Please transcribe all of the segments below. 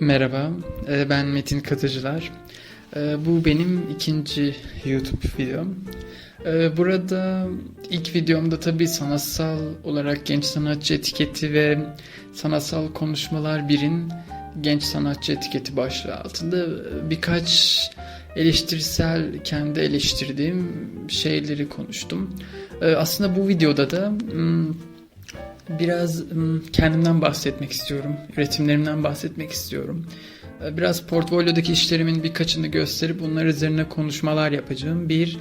Merhaba, e, ben Metin Katıcılar. E, Bu benim ikinci YouTube videom. E, Burada ilk videomda tabii sanatsal olarak genç sanatçı etiketi ve sanatsal konuşmalar birin genç sanatçı etiketi başlığı altında birkaç eleştirisel kendi eleştirdiğim şeyleri konuştum. Aslında bu videoda da hmm, biraz kendimden bahsetmek istiyorum. Üretimlerimden bahsetmek istiyorum. Ee, Biraz portfolyodaki işlerimin birkaçını gösterip bunlar üzerine konuşmalar yapacağım bir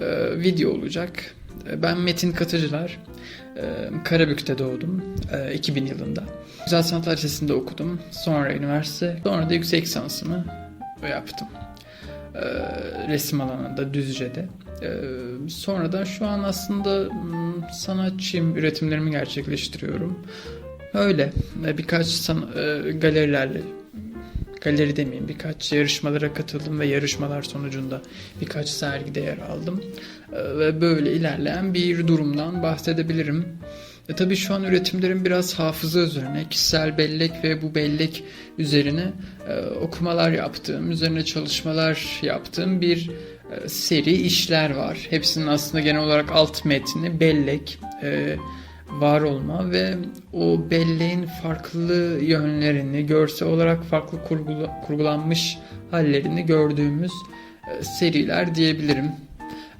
e, video olacak. E, Ben Metin Katıcılar. E, Karabük'te doğdum. e, 2000 yılında. Güzel Sanatlar Lisesi'nde okudum. Sonra üniversite. Sonra da yüksek lisansımı yaptım. E, resim alanında Düzce'de. E, sonradan şu an aslında mm, sanatçıyım, üretimlerimi gerçekleştiriyorum. Öyle E, birkaç san- e, galerilerle galeri demeyeyim birkaç yarışmalara katıldım ve yarışmalar sonucunda birkaç sergide yer aldım. E, Ve böyle ilerleyen bir durumdan bahsedebilirim. E tabii şu an üretimlerim biraz hafıza üzerine, kişisel bellek ve bu bellek üzerine e, okumalar yaptığım, üzerine çalışmalar yaptığım bir e, seri işler var. Hepsinin aslında genel olarak alt metni bellek, e, var olma ve o belleğin farklı yönlerini, görsel olarak farklı kurgula- kurgulanmış hallerini gördüğümüz e, seriler diyebilirim.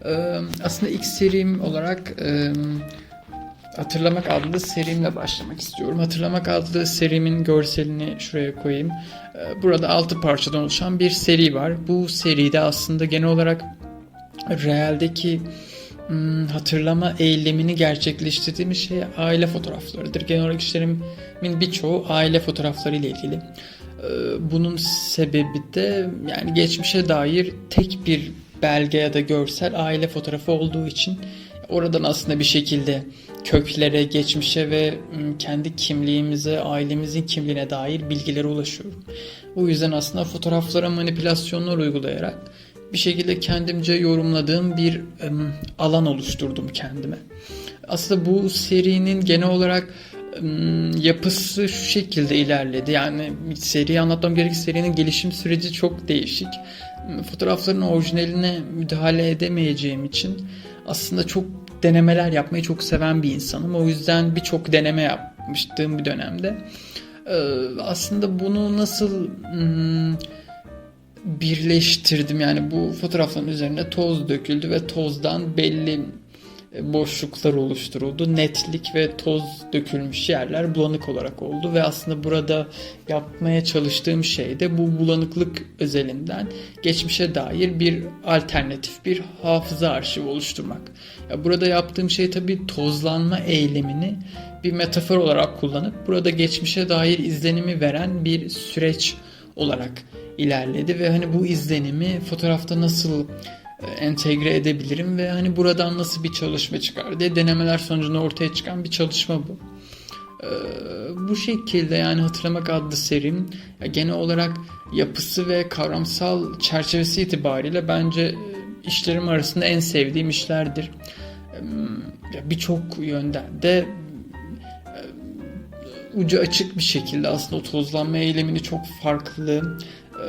E, aslında ilk serim olarak e, Hatırlamak adlı serimle başlamak istiyorum. Hatırlamak adlı serimin görselini şuraya koyayım. Ee, Burada 6 parçadan oluşan bir seri var. Bu seride aslında genel olarak realdeki hmm, hatırlama eylemini gerçekleştirdiğimiz şey aile fotoğraflarıdır. Genel olarak işlerimin birçoğu aile fotoğrafları ile ilgili. Ee, Bunun sebebi de yani geçmişe dair tek bir belge ya da görsel aile fotoğrafı olduğu için oradan aslında bir şekilde köklere, geçmişe ve kendi kimliğimize, ailemizin kimliğine dair bilgilere ulaşıyorum. O yüzden aslında fotoğraflara manipülasyonlar uygulayarak bir şekilde kendimce yorumladığım bir alan oluşturdum kendime. Aslında bu serinin genel olarak yapısı şu şekilde ilerledi. Yani seriyi anlatmam gerekirse serinin gelişim süreci çok değişik. Fotoğrafların orijinaline müdahale edemeyeceğim için aslında çok denemeler yapmayı çok seven bir insanım. O yüzden birçok deneme yapmıştım bir dönemde. Ee, aslında bunu nasıl hmm, birleştirdim yani bu fotoğrafların üzerine toz döküldü ve tozdan belli boşluklar oluşturuldu. Netlik ve toz dökülmüş yerler bulanık olarak oldu ve aslında burada yapmaya çalıştığım şey de bu bulanıklık özelinden geçmişe dair bir alternatif bir hafıza arşivi oluşturmak. Ya burada yaptığım şey tabii tozlanma eylemini bir metafor olarak kullanıp burada geçmişe dair izlenimi veren bir süreç olarak ilerledi ve hani bu izlenimi fotoğrafta nasıl entegre edebilirim ve hani buradan nasıl bir çalışma çıkar diye denemeler sonucunda ortaya çıkan bir çalışma bu. Ee, bu şekilde yani Hatırlamak adlı serim genel olarak yapısı ve kavramsal çerçevesi itibariyle bence e, işlerim arasında en sevdiğim işlerdir. Ee, Birçok yönden de e, ucu açık bir şekilde aslında o tozlanma eylemini çok farklı e,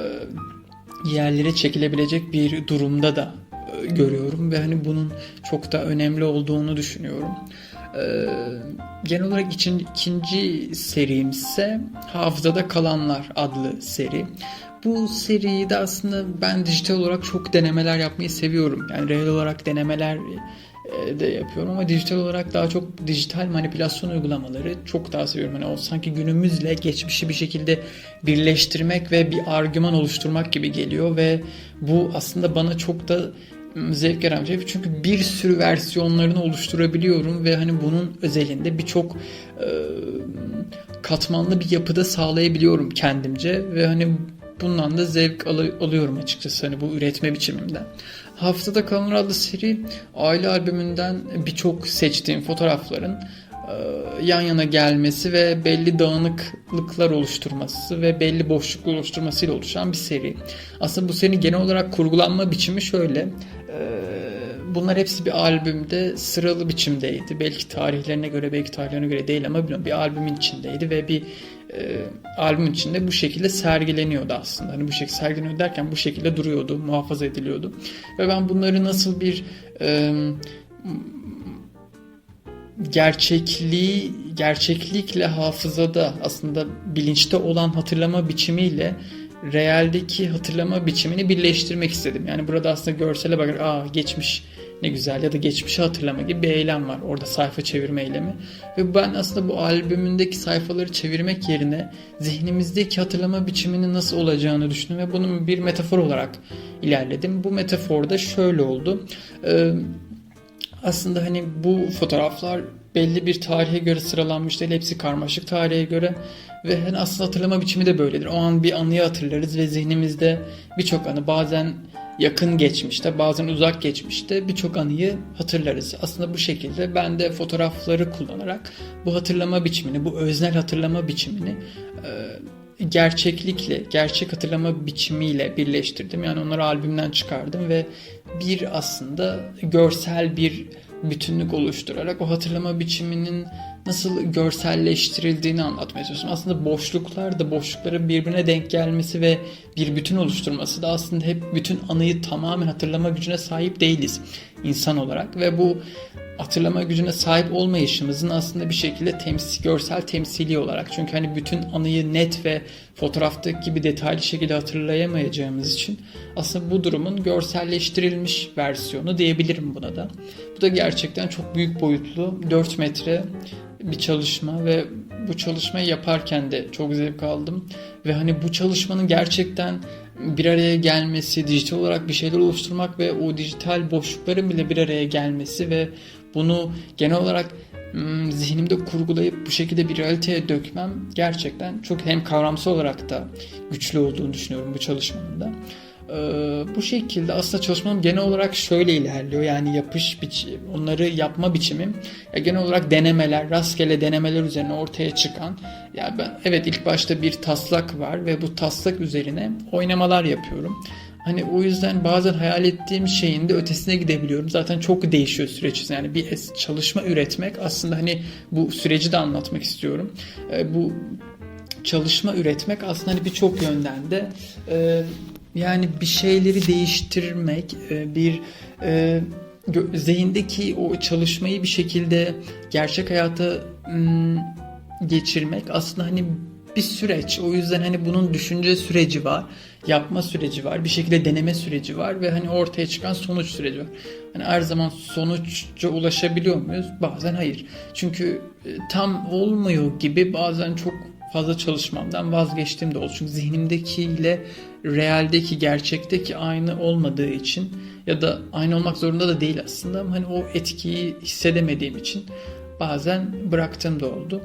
yerlere çekilebilecek bir durumda da görüyorum ve hani bunun çok da önemli olduğunu düşünüyorum. Ee, genel olarak için, ikinci serim ise Hafızada Kalanlar adlı seri. Bu seriyi de aslında ben dijital olarak çok denemeler yapmayı seviyorum. Yani real olarak denemeler e, de yapıyorum ama dijital olarak daha çok dijital manipülasyon uygulamaları çok daha seviyorum. Hani o sanki günümüzle geçmişi bir şekilde birleştirmek ve bir argüman oluşturmak gibi geliyor ve bu aslında bana çok da zevk veren şey. Çünkü bir sürü versiyonlarını oluşturabiliyorum ve hani bunun özelinde birçok e, katmanlı bir yapıda sağlayabiliyorum kendimce ve hani bundan da zevk alı- alıyorum açıkçası hani bu üretme biçimimden. Hafızada Kalanlar adlı seri aile albümünden birçok seçtiğim fotoğrafların e, yan yana gelmesi ve belli dağınıklıklar oluşturması ve belli boşluklar oluşturmasıyla oluşan bir seri. Aslında bu serinin genel olarak kurgulanma biçimi şöyle. E, Bunlar hepsi bir albümde sıralı biçimdeydi. Belki tarihlerine göre belki tarihlerine göre değil ama bilmiyorum bir albümün içindeydi ve bir e, albüm içinde bu şekilde sergileniyordu aslında. Hani bu şekilde sergileniyor derken bu şekilde duruyordu, muhafaza ediliyordu. Ve ben bunları nasıl bir e, gerçekliği gerçeklikle hafızada aslında bilinçte olan hatırlama biçimiyle realdeki hatırlama biçimini birleştirmek istedim. Yani burada aslında görsele bakar, aa geçmiş ne güzel ya da geçmişi hatırlama gibi bir eylem var. Orada sayfa çevirme eylemi. Ve ben aslında bu albümündeki sayfaları çevirmek yerine zihnimizdeki hatırlama biçiminin nasıl olacağını düşündüm ve bunun bir metafor olarak ilerledim. Bu metaforda şöyle oldu. Ee, aslında hani bu fotoğraflar belli bir tarihe göre sıralanmış değil. Hepsi karmaşık tarihe göre ve hani aslında hatırlama biçimi de böyledir. O an bir anıyı hatırlarız ve zihnimizde birçok anı bazen yakın geçmişte bazen uzak geçmişte birçok anıyı hatırlarız. Aslında bu şekilde ben de fotoğrafları kullanarak bu hatırlama biçimini, bu öznel hatırlama biçimini gerçeklikle, gerçek hatırlama biçimiyle birleştirdim. Yani onları albümden çıkardım ve bir aslında görsel bir bütünlük oluşturarak o hatırlama biçiminin nasıl görselleştirildiğini anlatmaya çalışıyorum. Aslında boşluklar da boşlukların birbirine denk gelmesi ve bir bütün oluşturması da aslında hep bütün anıyı tamamen hatırlama gücüne sahip değiliz insan olarak ve bu hatırlama gücüne sahip olmayışımızın aslında bir şekilde temsil, görsel temsili olarak çünkü hani bütün anıyı net ve fotoğraftaki gibi detaylı şekilde hatırlayamayacağımız için aslında bu durumun görselleştirilmiş versiyonu diyebilirim buna da. Bu da gerçekten çok büyük boyutlu 4 metre bir çalışma ve bu çalışmayı yaparken de çok zevk aldım. Ve hani bu çalışmanın gerçekten bir araya gelmesi, dijital olarak bir şeyler oluşturmak ve o dijital boşlukların bile bir araya gelmesi ve bunu genel olarak hmm, zihnimde kurgulayıp bu şekilde bir realiteye dökmem gerçekten çok hem kavramsal olarak da güçlü olduğunu düşünüyorum bu çalışmanın da. Ee, bu şekilde aslında çalışmam genel olarak şöyle ilerliyor. Yani yapış biçim, onları yapma biçimim ya genel olarak denemeler, rastgele denemeler üzerine ortaya çıkan. Ya ben evet ilk başta bir taslak var ve bu taslak üzerine oynamalar yapıyorum. Hani o yüzden bazen hayal ettiğim şeyin de ötesine gidebiliyorum. Zaten çok değişiyor süreç. Yani bir çalışma üretmek aslında hani bu süreci de anlatmak istiyorum. Ee, bu çalışma üretmek aslında hani birçok yönden de e, yani bir şeyleri değiştirmek, e, bir e, zihindeki o çalışmayı bir şekilde gerçek hayata geçirmek aslında hani bir süreç. O yüzden hani bunun düşünce süreci var, yapma süreci var, bir şekilde deneme süreci var ve hani ortaya çıkan sonuç süreci var. Hani her zaman sonuçça ulaşabiliyor muyuz? Bazen hayır. Çünkü e, tam olmuyor gibi bazen çok fazla çalışmamdan vazgeçtiğim de oldu. Çünkü zihnimdekiyle realdeki, gerçekteki aynı olmadığı için ya da aynı olmak zorunda da değil aslında ama hani o etkiyi hissedemediğim için bazen bıraktığım da oldu.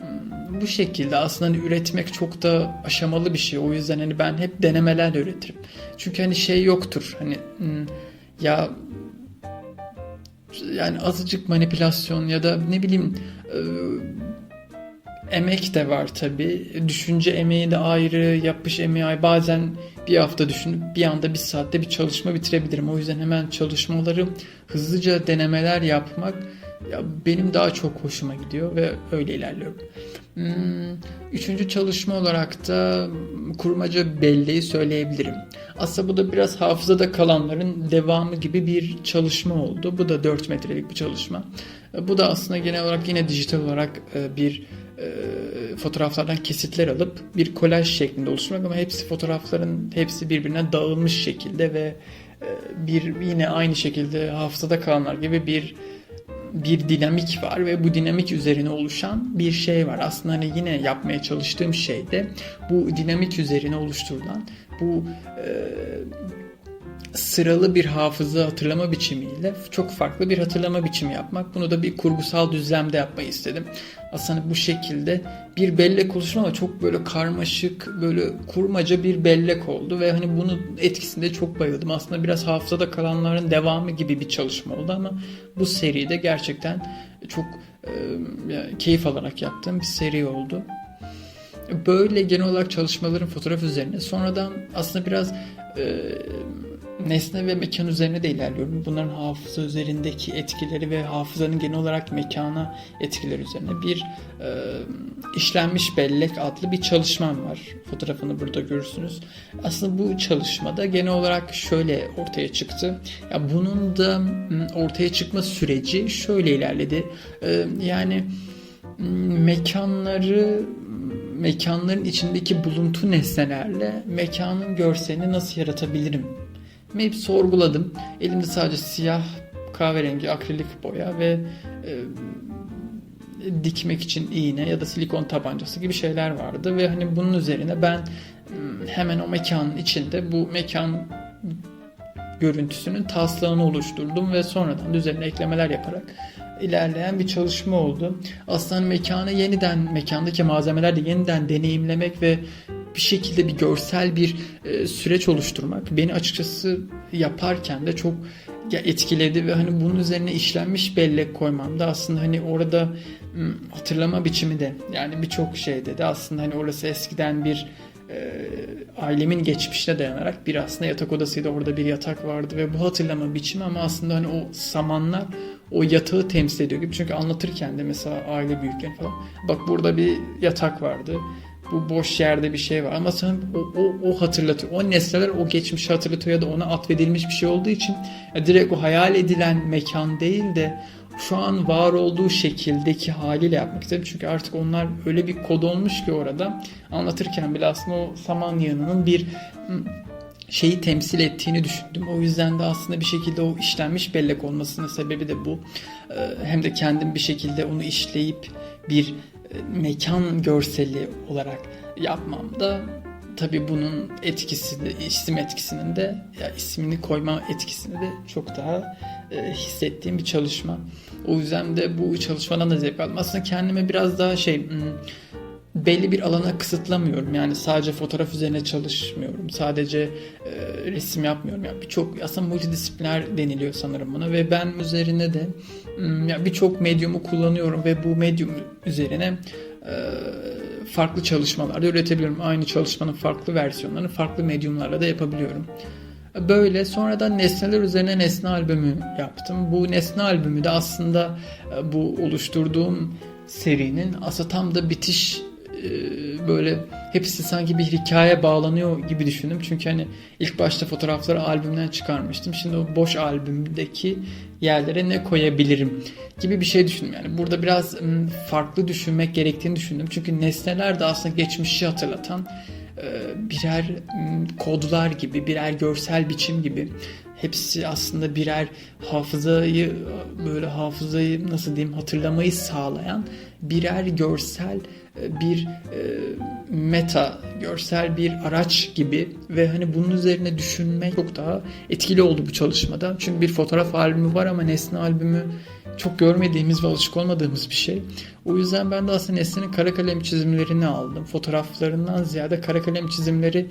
Hmm, bu şekilde aslında hani üretmek çok da aşamalı bir şey. O yüzden hani ben hep denemelerle üretirim. Çünkü hani şey yoktur. Hani hmm, ya yani azıcık manipülasyon ya da ne bileyim emek de var tabi. Düşünce emeği de ayrı, yapış emeği ayrı. Bazen bir hafta düşünüp bir anda bir saatte bir çalışma bitirebilirim. O yüzden hemen çalışmaları hızlıca denemeler yapmak ya benim daha çok hoşuma gidiyor ve öyle ilerliyorum. Hmm, üçüncü çalışma olarak da kurmaca belleği söyleyebilirim. Aslında bu da biraz hafızada kalanların devamı gibi bir çalışma oldu. Bu da 4 metrelik bir çalışma. Bu da aslında genel olarak yine dijital olarak e, bir e, fotoğraflardan kesitler alıp bir kolaj şeklinde oluşturmak ama hepsi fotoğrafların hepsi birbirine dağılmış şekilde ve e, bir yine aynı şekilde hafızada kalanlar gibi bir bir dinamik var ve bu dinamik üzerine oluşan bir şey var. Aslında hani yine yapmaya çalıştığım şey de bu dinamik üzerine oluşturulan bu e, sıralı bir hafıza hatırlama biçimiyle çok farklı bir hatırlama biçimi yapmak. Bunu da bir kurgusal düzlemde yapmayı istedim. Aslında bu şekilde bir bellek oluştu ama çok böyle karmaşık, böyle kurmaca bir bellek oldu ve hani bunun etkisinde çok bayıldım. Aslında biraz hafızada kalanların devamı gibi bir çalışma oldu ama bu seride gerçekten çok e, keyif alarak yaptığım bir seri oldu. Böyle genel olarak çalışmaların fotoğraf üzerine. Sonradan aslında biraz nesne ve mekan üzerine de ilerliyorum. Bunların hafıza üzerindeki etkileri ve hafızanın genel olarak mekana etkileri üzerine bir e, işlenmiş bellek adlı bir çalışmam var. Fotoğrafını burada görürsünüz. Aslında bu çalışmada genel olarak şöyle ortaya çıktı. Ya bunun da ortaya çıkma süreci şöyle ilerledi. E, yani mekanları mekanların içindeki buluntu nesnelerle mekanın görselini nasıl yaratabilirim? Hep sorguladım. Elimde sadece siyah kahverengi akrilik boya ve e, dikmek için iğne ya da silikon tabancası gibi şeyler vardı ve hani bunun üzerine ben m, hemen o mekanın içinde bu mekan görüntüsünün taslağını oluşturdum ve sonradan da üzerine eklemeler yaparak ilerleyen bir çalışma oldu. Aslında mekanı yeniden, mekandaki malzemelerle yeniden deneyimlemek ve bir şekilde bir görsel bir e, süreç oluşturmak beni açıkçası yaparken de çok ya etkiledi ve hani bunun üzerine işlenmiş bellek koymam da aslında hani orada hatırlama biçimi de yani birçok şeyde de aslında hani orası eskiden bir e, ailemin geçmişine dayanarak bir aslında yatak odasıydı orada bir yatak vardı ve bu hatırlama biçimi ama aslında hani o samanlar o yatağı temsil ediyor gibi. Çünkü anlatırken de mesela aile büyükleri falan bak burada bir yatak vardı bu boş yerde bir şey var ama sana o, o, o hatırlatıyor. O nesneler o geçmişi hatırlatıyor ya da ona atfedilmiş bir şey olduğu için ya direkt o hayal edilen mekan değil de şu an var olduğu şekildeki haliyle yapmak istedim. Çünkü artık onlar öyle bir kod olmuş ki orada anlatırken bile aslında o saman yığınının bir şeyi temsil ettiğini düşündüm. O yüzden de aslında bir şekilde o işlenmiş bellek olmasının sebebi de bu. Hem de kendim bir şekilde onu işleyip bir mekan görseli olarak yapmam da tabii bunun etkisi de isim etkisinin de ya ismini koyma etkisini de çok daha e, hissettiğim bir çalışma. O yüzden de bu çalışmadan da zevk aldım. Aslında kendime biraz daha şey belli bir alana kısıtlamıyorum. Yani sadece fotoğraf üzerine çalışmıyorum. Sadece e, resim yapmıyorum. Yani birçok aslında multidisipliner deniliyor sanırım buna ve ben üzerine de ya birçok medyumu kullanıyorum ve bu medyum üzerine e, farklı çalışmalar da üretebiliyorum. Aynı çalışmanın farklı versiyonlarını farklı medyumlarla da yapabiliyorum. Böyle sonradan nesneler üzerine nesne albümü yaptım. Bu nesne albümü de aslında bu oluşturduğum serinin aslında tam da bitiş böyle hepsi sanki bir hikaye bağlanıyor gibi düşündüm. Çünkü hani ilk başta fotoğrafları albümden çıkarmıştım. Şimdi o boş albümdeki yerlere ne koyabilirim gibi bir şey düşündüm. Yani burada biraz farklı düşünmek gerektiğini düşündüm. Çünkü nesneler de aslında geçmişi hatırlatan birer kodlar gibi, birer görsel biçim gibi hepsi aslında birer hafızayı böyle hafızayı nasıl diyeyim hatırlamayı sağlayan birer görsel bir e, meta görsel bir araç gibi ve hani bunun üzerine düşünmek çok daha etkili oldu bu çalışmada. Çünkü bir fotoğraf albümü var ama nesne albümü çok görmediğimiz ve alışık olmadığımız bir şey. O yüzden ben de aslında Nesne'nin kara kalem çizimlerini aldım. Fotoğraflarından ziyade kara kalem çizimleri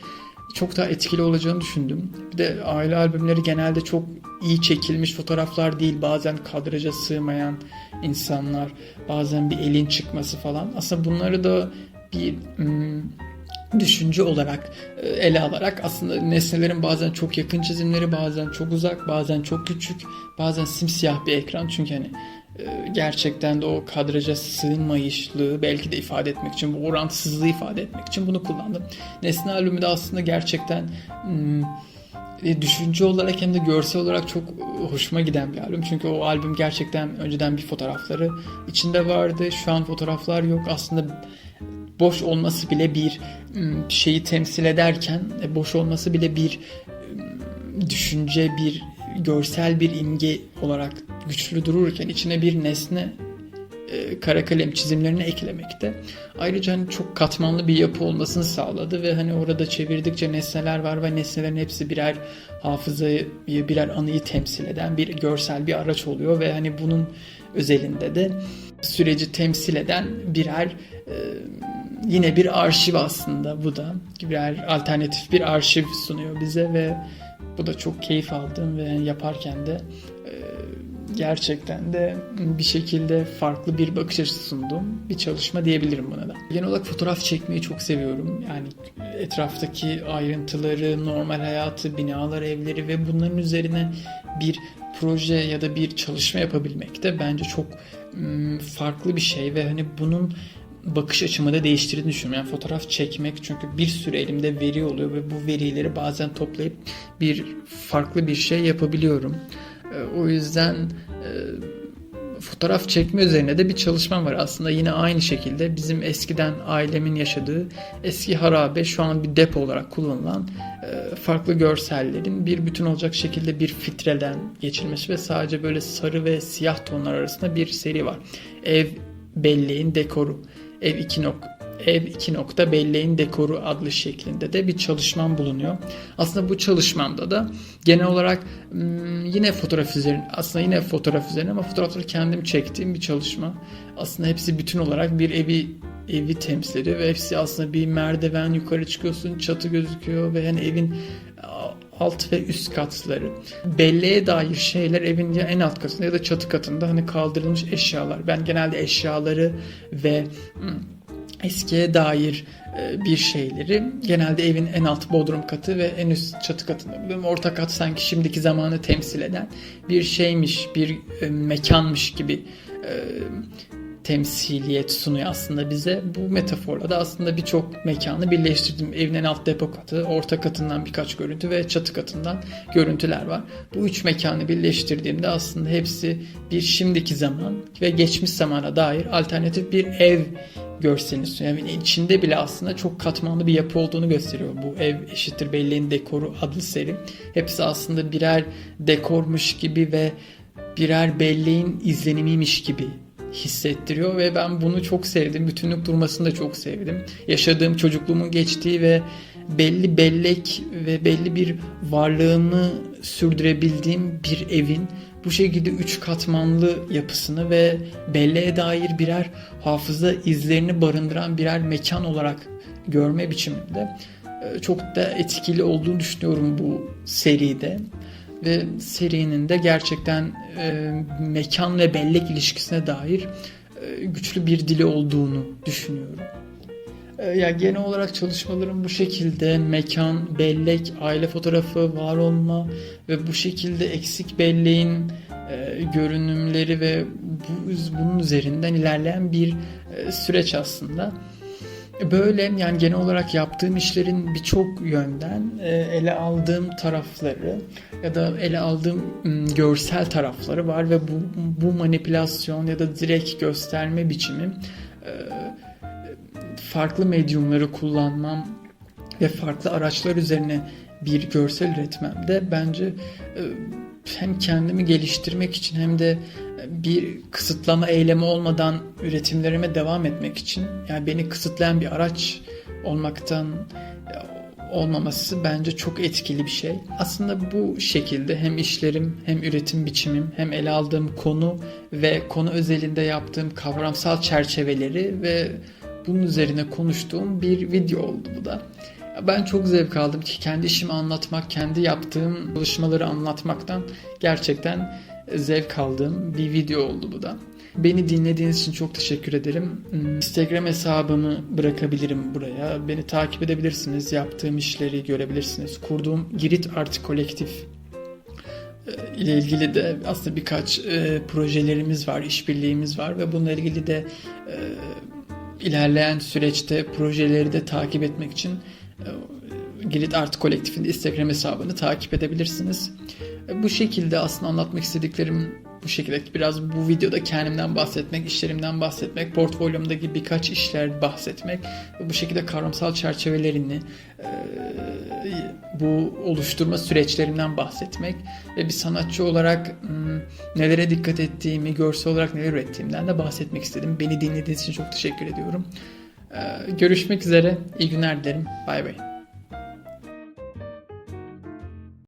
çok daha etkili olacağını düşündüm. Bir de aile albümleri genelde çok iyi çekilmiş fotoğraflar değil. Bazen kadraja sığmayan insanlar, bazen bir elin çıkması falan. Aslında bunları da bir hmm, düşünce olarak e, ele alarak aslında nesnelerin bazen çok yakın çizimleri, bazen çok uzak, bazen çok küçük, bazen simsiyah bir ekran. Çünkü hani gerçekten de o kadraja sığınmayışlığı belki de ifade etmek için, bu orantısızlığı ifade etmek için bunu kullandım. Nesne albümü de aslında gerçekten hmm, e, düşünce olarak hem de görsel olarak çok hoşuma giden bir albüm. Çünkü o albüm gerçekten önceden bir fotoğrafları içinde vardı. Şu an fotoğraflar yok. Aslında boş olması bile bir hmm, şeyi temsil ederken e, boş olması bile bir hmm, düşünce, bir görsel bir imge olarak güçlü dururken içine bir nesne e, kara kalem çizimlerini eklemekte. Ayrıca hani çok katmanlı bir yapı olmasını sağladı ve hani orada çevirdikçe nesneler var ve nesnelerin hepsi birer hafızayı, birer anıyı temsil eden bir görsel bir araç oluyor ve hani bunun özelinde de süreci temsil eden birer e, yine bir arşiv aslında bu da birer alternatif bir arşiv sunuyor bize ve bu da çok keyif aldığım ve yaparken de e, gerçekten de bir şekilde farklı bir bakış açısı sunduğum bir çalışma diyebilirim buna da. Genel olarak fotoğraf çekmeyi çok seviyorum. Yani etraftaki ayrıntıları, normal hayatı, binalar, evleri ve bunların üzerine bir proje ya da bir çalışma yapabilmek de bence çok farklı bir şey ve hani bunun bakış açımı da değiştirdiğini düşünüyorum. Yani fotoğraf çekmek çünkü bir sürü elimde veri oluyor ve bu verileri bazen toplayıp bir farklı bir şey yapabiliyorum. E, O yüzden fotoğraf çekme üzerine de bir çalışmam var. Aslında yine aynı şekilde bizim eskiden ailemin yaşadığı eski harabe şu an bir depo olarak kullanılan e, farklı görsellerin bir bütün olacak şekilde bir filtreden geçilmesi ve sadece böyle sarı ve siyah tonlar arasında bir seri var. Ev belleğin dekoru. Ev 2 nok Ev 2 nokta belleğin dekoru adlı şeklinde de bir çalışmam bulunuyor. Aslında bu çalışmamda da genel olarak hmm, yine fotoğraf üzerine aslında yine fotoğraf üzerine ama fotoğrafları kendim çektiğim bir çalışma. Aslında hepsi bütün olarak bir evi evi temsil ediyor ve hepsi aslında bir merdiven yukarı çıkıyorsun çatı gözüküyor ve yani evin alt ve üst katları. Belleğe dair şeyler evin ya en alt katında ya da çatı katında hani kaldırılmış eşyalar. Ben genelde eşyaları ve hmm, eskiye dair e, bir şeyleri genelde evin en alt bodrum katı ve en üst çatı katında buluyorum. Orta kat sanki şimdiki zamanı temsil eden bir şeymiş, bir e, mekanmış gibi e, temsiliyet sunuyor aslında bize. Bu metaforla da aslında birçok mekanı birleştirdim. Evin en alt depo katı, orta katından birkaç görüntü ve çatı katından görüntüler var. Bu üç mekanı birleştirdiğimde aslında hepsi bir şimdiki zaman ve geçmiş zamana dair alternatif bir ev sunuyor. Yani içinde bile aslında çok katmanlı bir yapı olduğunu gösteriyor. Bu ev eşittir belleğin dekoru adlı seri. Hepsi aslında birer dekormuş gibi ve birer belleğin izlenimiymiş gibi hissettiriyor ve ben bunu çok sevdim. Bütünlük durmasını da çok sevdim. Yaşadığım çocukluğumun geçtiği ve belli bellek ve belli bir varlığını sürdürebildiğim bir evin bu şekilde üç katmanlı yapısını ve belleğe dair birer hafıza izlerini barındıran birer mekan olarak görme biçiminde e, çok da etkili olduğunu düşünüyorum bu seride ve serinin de gerçekten e, mekan ve bellek ilişkisine dair e, güçlü bir dili olduğunu düşünüyorum. E, ya genel olarak çalışmalarım bu şekilde mekan, bellek, aile fotoğrafı, var olma ve bu şekilde eksik belleğin e, görünümleri ve bu bunun üzerinden ilerleyen bir e, süreç aslında. Böyle yani genel olarak yaptığım işlerin birçok yönden e, ele aldığım tarafları ya da ele aldığım görsel tarafları var ve bu, bu manipülasyon ya da direkt gösterme biçimi e, farklı medyumları kullanmam ve farklı araçlar üzerine bir görsel üretmemde bence e, hem kendimi geliştirmek için hem de bir kısıtlama eylemi olmadan üretimlerime devam etmek için yani beni kısıtlayan bir araç olmaktan olmaması bence çok etkili bir şey. Aslında bu şekilde hem işlerim hem üretim biçimim hem ele aldığım konu ve konu özelinde yaptığım kavramsal çerçeveleri ve bunun üzerine konuştuğum bir video oldu bu da. Ben çok zevk aldım ki kendi işimi anlatmak, kendi yaptığım çalışmaları anlatmaktan gerçekten zevk aldığım bir video oldu bu da. Beni dinlediğiniz için çok teşekkür ederim. Instagram hesabımı bırakabilirim buraya. Beni takip edebilirsiniz. Yaptığım işleri görebilirsiniz. Kurduğum Girit Art Kolektif e, ile ilgili de aslında birkaç e, projelerimiz var, işbirliğimiz var ve bununla ilgili de e, ilerleyen süreçte projeleri de takip etmek için e, Girit Art Kolektif'in Instagram hesabını takip edebilirsiniz. E, bu şekilde aslında anlatmak istediklerim bu şekilde biraz bu videoda kendimden bahsetmek, işlerimden bahsetmek, portfolyomdaki birkaç işler bahsetmek ve bu şekilde kavramsal çerçevelerini bu oluşturma süreçlerimden bahsetmek ve bir sanatçı olarak nelere dikkat ettiğimi, görsel olarak neler ürettiğimden de bahsetmek istedim. Beni dinlediğiniz için çok teşekkür ediyorum. Görüşmek üzere. İyi günler dilerim. Bay bay.